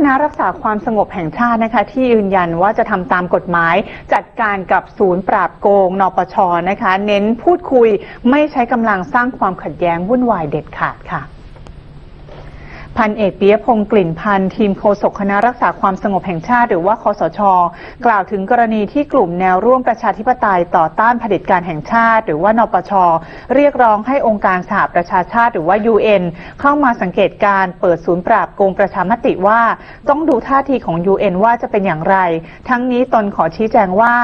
คณะรักษาความสงบแห่งชาตินะคะ ที่ยืนยันว่าจะทำตามกฎหมาย จัดการกับศูนย์ปราบโกง นปชนะคะ เน้นพูดคุยไม่ใช้กำลังสร้างความขัดแย้งวุ่นวายเด็ดขาดค่ะ พันเอกปิยพงศ์กลิ่นพันธ์ทีมโฆษกคณะรักษาความสงบแห่งชาติ หรือว่าคอสช กล่าวถึงกรณีที่กลุ่มแนวร่วมประชาธิปไตยต่อต้านเผด็จการแห่งชาติ หรือว่านปช เรียกร้องให้องค์การสหประชาชาติ หรือว่า UN เข้ามาสังเกตการเปิดศูนย์ปราบโกงประชามติว่า ต้องดูท่าทีของ UN ว่าจะเป็นอย่างไร ทั้งนี้ตนขอชี้แจงว่า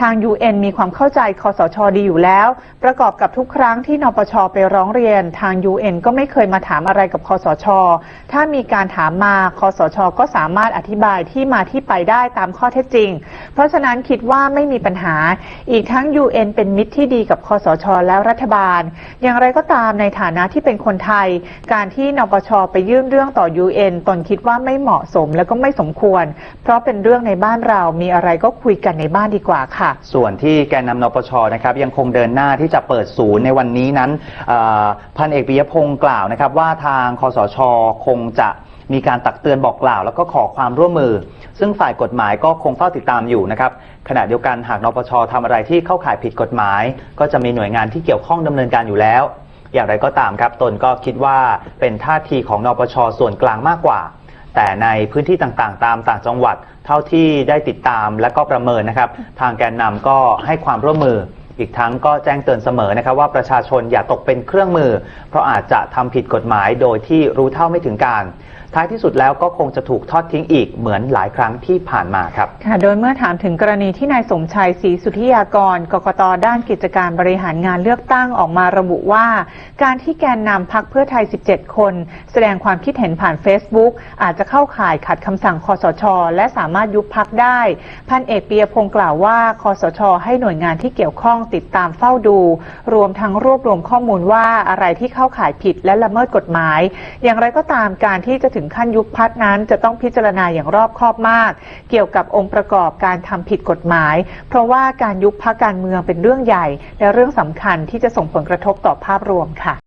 ทาง UN มีความเข้าใจคอสช ดีอยู่แล้ว ประกอบกับทุกครั้งที่นปชไปร้องเรียน ทาง UN ก็ไม่เคยมาถามอะไรกับคอสชถ้ามีการถามมาคอสชก็สามารถอธิบายที่มาที่ไปได้ตามข้อเท็จจริง เพราะฉะนั้นคิดว่าไม่มีปัญหา อีกทั้ง UN เป็นมิตรที่ดีกับคอสชและรัฐบาล อย่างไรก็ตามในฐานะที่เป็นคนไทย การที่นปชไปยื่นเรื่องต่อ UN ตนคิดว่าไม่เหมาะสมและก็ไม่สมควร เพราะเป็นเรื่องในบ้านเรามีอะไรก็คุยกันในบ้านดีกว่าค่ะ ส่วนที่แกนนำนปชนะครับยังคงเดินหน้าที่จะเปิดศูนย์ในวันนี้นั้นพันเอกปิยพงศ์กล่าวนะครับว่าทางคอสชคงจะมีการตักเตือนบอกกล่าว แล้วก็ขอความร่วมมือ ซึ่งฝ่ายกฎหมายก็คงเฝ้าติดตามอยู่นะครับขณะเดียวกันหากนปชทำอะไรที่เข้าข่ายผิดกฎหมาย ก็จะมีหน่วยงานที่เกี่ยวข้องดำเนินการอยู่แล้ว อย่างไรก็ตามครับตนก็คิดว่าเป็นท่าทีของนปชส่วนกลางมากกว่า แต่ในพื้นที่ต่างๆ ตามต่างจังหวัด เท่าที่ได้ติดตามและก็ประเมินนะครับ ทางแกนนำก็ให้ความร่วมมือ อีกทั้งก็แจ้งเตือนเสมอนะครับว่าประชาชนอย่าตกเป็นเครื่องมือ เพราะอาจจะทำผิดกฎหมายโดยที่รู้เท่าไม่ถึงการ ท้ายที่สุดแล้วก็คงจะถูกทอดทิ้งอีกเหมือนหลายครั้งที่ผ่านมาครับ ค่ะโดยเมื่อถามถึงกรณีที่นายสมชัยศรีสุธิยากรกกตด้านกิจการบริหารงานเลือกตั้งออกมาระบุว่า การที่แกนนำพักเพื่อไทย 17 คน แสดงความคิดเห็นผ่าน Facebook อาจจะเข้าข่ายขัดคำสั่งคอสช และสามารถยุบพักได้ พันเอกเปียพงศ์กล่าวว่าคอสช ให้หน่วยงานที่เกี่ยวข้องติดตามเฝ้าดู รวมทั้งรวบรวมข้อมูลว่าอะไรที่เข้าข่ายผิดและละเมิดกฎหมาย อย่างไรก็ตามการที่จะถึงขั้นยุบพักนั้น จะต้องพิจารณาอย่างรอบคอบมาก เกี่ยวกับองค์ประกอบการทำผิดกฎหมาย เพราะว่าการยุบพักการเมืองเป็นเรื่องใหญ่ และเรื่องสำคัญที่จะส่งผลกระทบต่อภาพรวมค่ะ